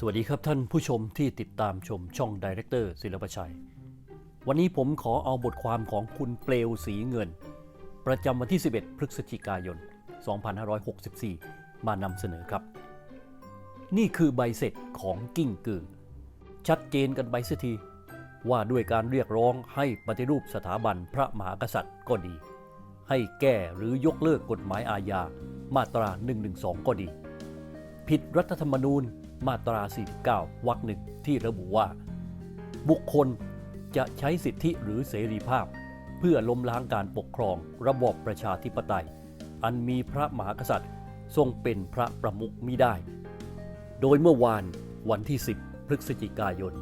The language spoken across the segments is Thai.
สวัสดีครับท่านผู้ชมที่ติดตามชมช่องดีเรคเตอร์ศิลปชัย วันนี้ผมขอเอาบทความของคุณเปลวสีเงิน ประจำวันที่ 11 พฤศจิกายน 2564 มานำเสนอครับ นี่คือใบเสร็จของกิ้งกือ ชัดเจนกันไปเสียทีว่าด้วยการเรียกร้องให้ปฏิรูปสถาบันพระมหากษัตริย์ก็ดี ให้แก้หรือยกเลิกกฎหมายอาญามาตรา 112 ก็ดี ผิดรัฐธรรมนูญ มาตรา 49 วรรคหนึ่งที่ระบุว่า บุคคลจะใช้สิทธิหรือเสรีภาพ เพื่อล้มล้างการปกครองระบอบประชาธิปไตย อันมีพระมหากษัตริย์ทรงเป็นพระประมุขมิได้ โดยเมื่อวานวันที่ 10 พฤศจิกายน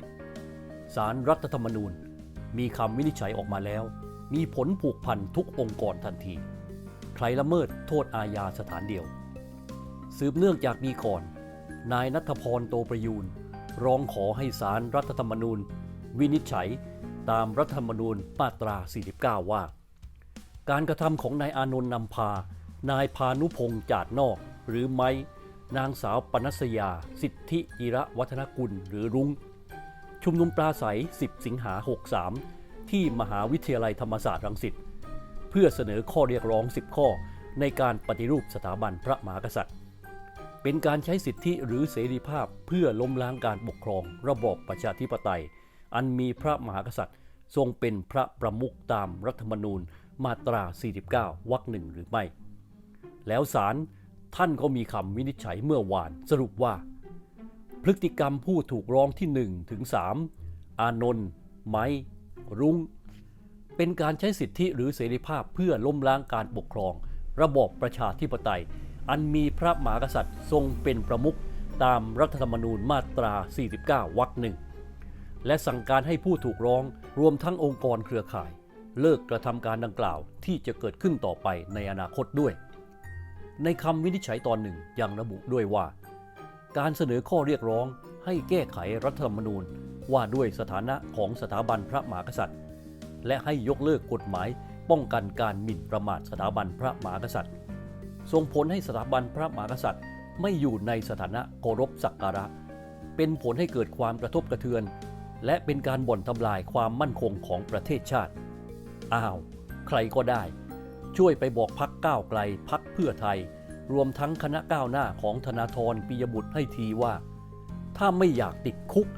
2564 สารรัฐธรรมนูญมีคำวินิจฉัยออกมาแล้ว มีผลผูกพันทุกองค์กรทันที ใครละเมิดโทษอาญาสถานเดียว สืบเนื่องจากนี้ก่อน นายนัทพรโตประยูนร้องขอให้สารรัฐธรรมนูญ วินิจฉัยตามรัฐธรรมนูญมาตรา 49 ว่า การกระทำของนายอานนท์นำพา นายพานุพงษ์จาดนอก หรือไม้ นางสาวปนัสยา สิทธิจิระวัฒนกุลหรือรุง้ง ชุมนุมปราศัย 10 สิงหา 63 ที่มหาวิทยาลัยธรรมศาสตร์รังสิต เพื่อเสนอข้อเรียกร้อง 10 ข้อในการปฏิรูปสถาบันพระมหากษัตริย์ เป็นการใช้สิทธิหรือเสรีภาพเพื่อล้มล้างการปกครอง ระบอบประชาธิปไตย อันมีพระมหากษัตริย์ ทรงเป็นพระประมุขตามรัฐธรรมนูญมาตรา 49 วรรคหนึ่งหรือไม่ แล้วศาลท่านก็มีคำวินิจฉัยเมื่อวานสรุปว่า พฤติกรรมผู้ถูกร้องที่ 1 ถึง 3 อานนท์ไม้ รุง้ง เป็นการใช้สิทธิหรือเสรีภาพเพื่อล้มล้างการปกครอง ระบอบประชาธิปไตย อันมีพระมหากษัตริย์ทรงเป็นประมุขตามรัฐธรรมนูญมาตรา 49 วรรคหนึ่ง และสั่งการให้ผู้ถูกร้องรวมทั้งองค์กรเครือข่าย เลิกกระทำการดังกล่าวที่จะเกิดขึ้นต่อไปในอนาคตด้วย ในคำวินิจฉัยตอนหนึ่งยังระบุด้วยว่า การเสนอข้อเรียกร้องให้แก้ไขรัฐธรรมนูญว่าด้วยสถานะของสถาบันพระมหากษัตริย์ และให้ยกเลิกกฎหมายป้องกันการหมิ่นประมาทสถาบันพระมหากษัตริย์ ส่งผลให้สถาบันพระมหากษัตริย์ ไม่อยู่ในสถานะเคารพสักการะ เป็นผลให้เกิดความกระทบกระเทือน และเป็นการบ่อนทำลายความมั่นคงของประเทศชาติ อ้าว ใครก็ได้ ช่วยไปบอกพักก้าวไกลพักเพื่อไทย รวมทั้งคณะก้าวหน้าของธนาธรปิยบุตรให้ทีว่า ถ้าไม่อยากติดคุก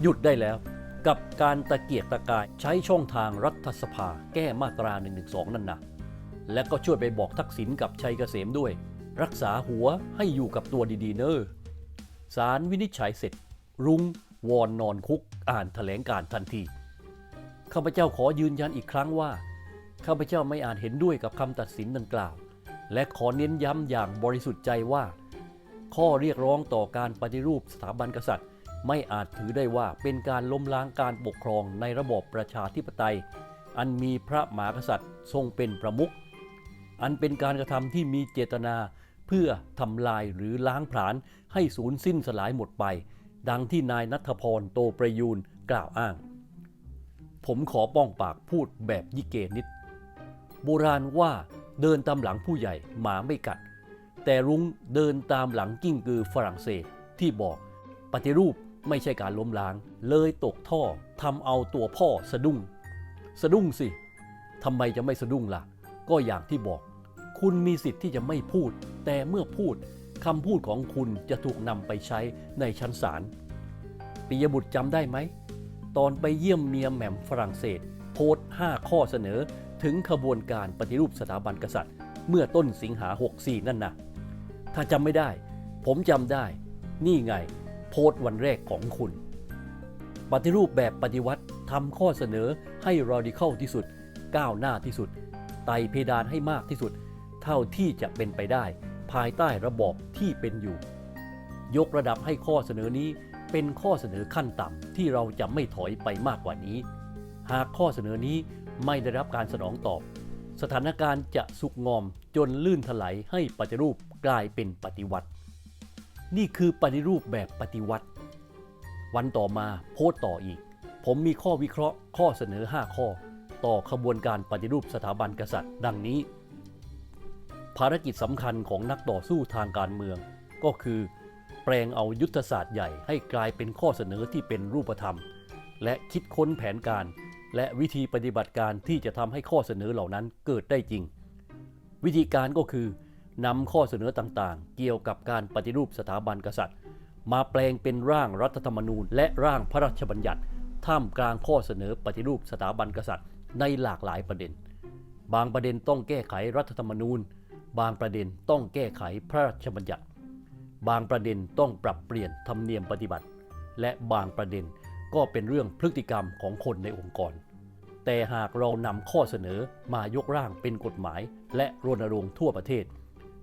หยุดได้แล้ว กับการตะเกียกตะกายใช้ช่องทางรัฐสภาแก้มาตรา1นึนั่นนะ และก็ช่วยไปบอกทักษิณกับชัยเกษมด้วย รักษาหัวให้อยู่กับตัวดีๆเนอสารวินิจฉัยเสร็จ รุง้งวอนนอนคุกอ่านแถลงการทันทีข้าพเจ้าขอยืนยันอีกครั้งว่าข้าพเจ้าไม่อาจเห็นด้วยกับคำตัดสินดังกล่าว และขอเน้นย้ำอย่างบริสุทธิ์ใจว่า ข้อเรียกร้องต่อการปฏิรูปสถาบันกษัตริย์ ไม่อาจถือได้ว่าเป็นการล้มล้างการปกครองในระบอบประชาธิปไตย อันมีพระมหากษัตริย์ทรงเป็นประมุข อันเป็นการกระทำที่มีเจตนา เพื่อทำลายหรือล้างผลาญให้สูญสิ้นสลายหมดไป ดังที่นายนัทพรโตประยูนกล่าวอ้าง ผมขอป้องปากพูดแบบยิเกนิด โบราณว่าเดินตามหลังผู้ใหญ่หมาไม่กัด แต่รุ้งเดินตามหลังกิ้งกือฝรั่งเศสที่บอกปฏิรูปไม่ใช่การล้มล้าง เลยตกท่อทำเอาตัวพ่อสะดุ้ง สะดุ้งสิทำไมจะไม่สะดุ้งล่ะ ก็อย่างที่บอก คุณมีสิทธิ์ที่จะไม่พูด แต่เมื่อพูดคำพูดของคุณจะถูกนำไปใช้ในชั้นศาลปิยบุตรจำได้ไหม ตอนไปเยี่ยมเมียแหม่มฝรั่งเศส โพสต์ 5 ข้อเสนอถึงขบวนการปฏิรูปสถาบันกษัตริย์ เมื่อต้นสิงหา 64 นั่นนะถ้าจำไม่ได้ ผมจำได้ นี่ไง โพสต์วันแรกของคุณ ปฏิรูปแบบปฏิวัติทำข้อเสนอให้รอดิเคิลที่สุด ก้าวหน้าที่สุด ไต่เพดานให้มากที่สุด เท่าที่จะเป็นไปได้ ภายใต้ระบอบที่เป็นอยู่ ยกระดับให้ข้อเสนอนี้เป็นข้อเสนอขั้นต่ำที่เราจะไม่ถอยไปมากกว่านี้ หากข้อเสนอนี้ไม่ได้รับการสนองตอบ สถานการณ์จะสุกงอมจนลื่นถลายให้ปฏิรูปกลายเป็นปฏิวัติ นี่คือปฏิรูปแบบปฏิวัติ วันต่อมาโพสต์ต่ออีก ผมมีข้อวิเคราะห์ข้อเสนอ 5 ข้อ ต่อขบวนการปฏิรูปสถาบันกษัตริย์ ดังนี้ ภารกิจสำคัญของนักต่อสู้ทางการเมือง ก็คือปปลงเอายุทธศาสตร์ใหญ่ให้กลายเป็นข้อเสนอที่เป็นรูปธรรม และคิดค้นแผนการ และวิธีปฏิบัติการที่จะทำให้ข้อเสนอเหล่านั้นเกิดได้จริง วิธีการก็คือนำข้อเสนอต่างๆ เกี่ยวกับการปฏิรูปสถาบันกษัตริย์ มาแปลงเป็นร่างรัฐธรรมนูญ และร่างพระราชบัญญัติท่ามกลางข้อเสนอปฏิรูปสถาบันกษัตริย์ในหลากหลายประเด็น บางประเด็นต้องแก้ไขรัฐธรรมนูญ บางประเด็นต้องแก้ไขพระราชบัญญัติ บางประเด็นต้องปรับเปลี่ยนธรรมเนียมปฏิบัติ และบางประเด็นก็เป็นเรื่องพฤติกรรมของคนในองค์กร แต่หากเรานำข้อเสนอมายกร่างเป็นกฎหมาย และรณรงค์ทั่วประเทศ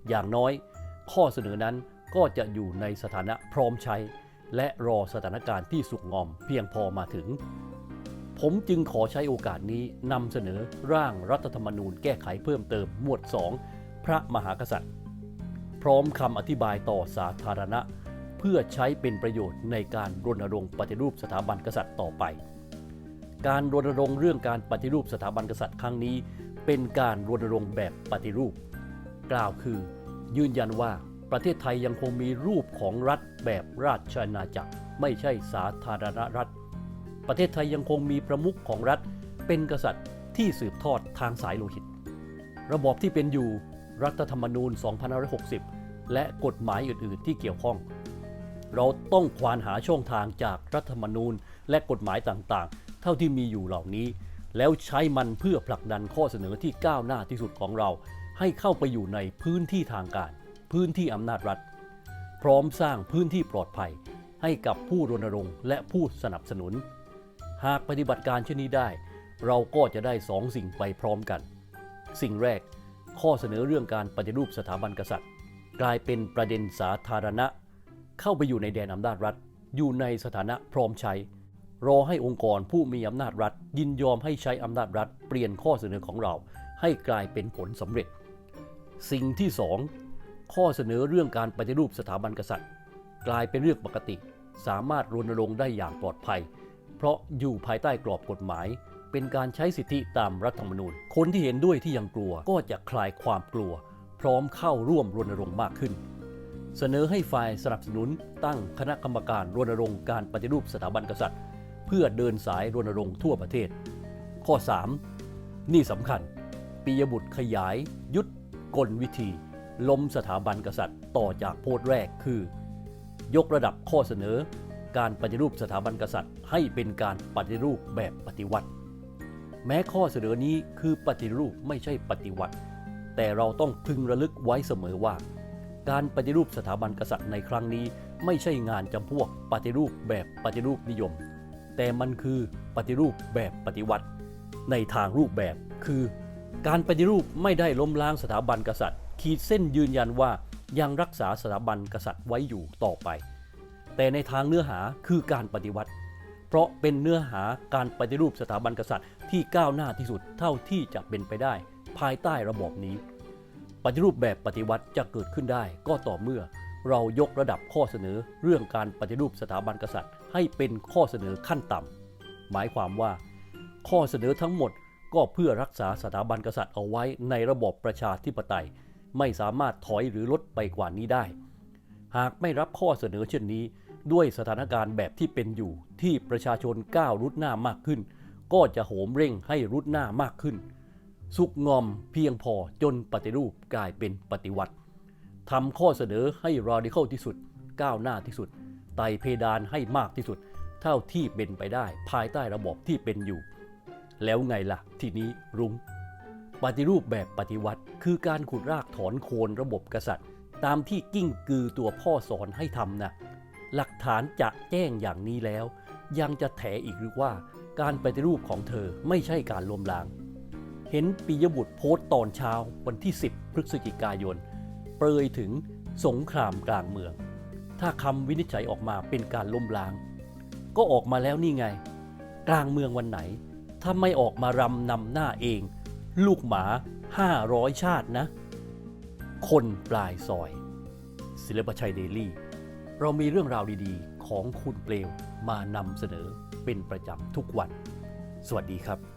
อย่างน้อย ข้อเสนอนั้นก็จะอยู่ในสถานะพร้อมใช้ และรอสถานการณ์ที่สุกงอมเพียงพอมาถึง ผมจึงขอใช้โอกาสนี้นำเสนอร่างรัฐธรรมนูญแก้ไขเพิ่มเติมหมวด 2 พระมหากษัตริย์ พร้อมคำอธิบายต่อสาธารณะ เพื่อใช้เป็นประโยชน์ในการรณรงค์ปฏิรูปสถาบันกษัตริย์ต่อไป การรณรงค์เรื่องการปฏิรูปสถาบันกษัตริย์ครั้งนี้ เป็นการรณรงค์แบบปฏิรูป กล่าวคือยืนยันว่าประเทศไทยยังคงมีรูปของรัฐแบบราชอาณาจักร ไม่ใช่สาธารณรัฐ ประเทศไทยยังคงมีประมุขของรัฐ เป็นกษัตริย์ที่สืบทอดทางสายโลหิต ระบอบที่เป็นอยู่ รัฐธรรมนูญ 2560 และกฎหมายอื่น ๆ ที่เกี่ยวข้อง เราต้องควานหาช่องทางจากรัฐธรรมนูญและกฎหมายต่างๆ เท่าที่มีอยู่เหล่านี้ แล้วใช้มันเพื่อผลักดันข้อเสนอที่ก้าวหน้าที่สุดของเรา ให้เข้าไปอยู่ในพื้นที่ทางการ พื้นที่อำนาจรัฐ พร้อมสร้างพื้นที่ปลอดภัย ให้กับผู้รณรงค์และผู้สนับสนุน หากปฏิบัติการเช่นนี้ได้ เราก็จะได้สองสิ่งไปพร้อมกัน สิ่งแรก ข้อเสนอเรื่องการปฏิรูปสถาบันกษัตริย์ กลายเป็นประเด็นสาธารณะ เข้าไปอยู่ในแดนอำนาจรัฐ อยู่ในสถานะพร้อมใช้ รอให้องค์กรผู้มีอำนาจรัฐ ยินยอมให้ใช้อำนาจรัฐ เปลี่ยนข้อเสนอของเรา ให้กลายเป็นผลสำเร็จ สิ่งที่สองข้อเสนอเรื่องการปฏิรูปสถาบันกษัตริย์ กลายเป็นเรื่องปกติ สามารถรณรงค์ได้อย่างปลอดภัย เพราะอยู่ภายใต้กรอบกฎหมาย เป็นการใช้สิทธิตามรัฐธรรมนูญ คนที่เห็นด้วยที่ยังกลัวก็จะคลายความกลัว พร้อมเข้าร่วมรณรงค์มากขึ้น เสนอให้ฝ่ายสนับสนุนตั้งคณะกรรมการรณรงค์การปฏิรูปสถาบันกษัตริย์ เพื่อเดินสายรณรงค์ทั่วประเทศ ข้อ 3 นี่สำคัญปิยบุตรขยาย ยุทธกลวิธี ล้มสถาบันกษัตริย์ต่อจากโพสต์แรกคือ ยกระดับข้อเสนอการปฏิรูปสถาบันกษัตริย์ให้เป็นการปฏิรูปแบบปฏิวัติ แม้ข้อเสนอนี้คือปฏิรูปไม่ใช่ปฏิวัติ แต่เราต้องพึงระลึกไว้เสมอว่า การปฏิรูปสถาบันกษัตริย์ในครั้งนี้ไม่ใช่งานจำพวกปฏิรูปแบบปฏิรูปนิยม แต่มันคือปฏิรูปแบบปฏิวัติ ในทางรูปแบบคือ การปฏิรูปไม่ได้ล้มล้างสถาบันกษัตริย์ ขีดเส้นยืนยันว่ายังรักษาสถาบันกษัตริย์ไว้อยู่ต่อไป แต่ในทางเนื้อหาคือการปฏิวัติ ราะเป็นเนื้อหาการปฏิรูปสถาบันกษัตริย์ที่ก้าวหน้าที่สุดเท่าที่จะเป็นไปได้ ภายใต้ระบอบนี้ ปฏิรูปแบบปฏิวัติจะเกิดขึ้นได้ก็ต่อเมื่อ เรายกระดับข้อเสนอเรื่องการปฏิรูปสถาบันกษัตริย์ ให้เป็นข้อเสนอขั้นต่ำหมายความว่า ข้อเสนอทั้งหมดก็เพื่อรักษาสถาบันกษัตริย์เอาไว้ในระบอบประชาธิปไตย ไม่สามารถถอยหรือลดไปกว่านี้ได้ หากไม่รับข้อเสนอเช่นนี้ ด้วยสถานการณ์แบบที่เป็นอยู่ที่ประชาชนก้าวรุดหน้ามากขึ้น ก็จะโหมเร่งให้รุดหน้ามากขึ้น สุกงอมเพียงพอจนปฏิรูปกลายเป็นปฏิวัติทำข้อเสนอให้ร a ดิ c a l ที่สุด ก้าวหน้าที่สุด ไต่เพดานให้มากที่สุด เท่าที่เป็นไปได้ภายใต้ระบบที่เป็นอยู่ แล้วไงล่ะ ทีนี้รุง้งปฏิรูปแบบปฏิวัติ คือการขุดรากถอนโคนระบบกษัตริย์ ตามที่กิ้งกือตัวพ่อสอนให้ทำนะ หลักฐานจะแจ้งอย่างนี้แล้ว ยังจะแถอีกหรือว่าการปฏิรูปของเธอไม่ใช่การล้มล้าง เห็นปิยบุตรโพสต์ตอนเช้าวันที่ 10 พฤศจิกายน เปรยถึงสงครามกลางเมือง ถ้าคำวินิจฉัยออกมาเป็นการล้มล้าง ก็ออกมาแล้วนี่ไง กลางเมืองวันไหน ถ้าไม่ออกมารำนำหน้าเอง ลูกหมา 500 ชาตินะ คนปลายซอยศิลปชัยเดลี่ เรามีเรื่องราวดีๆ ของคุณเปลวมานำเสนอเป็นประจำทุกวัน สวัสดีครับ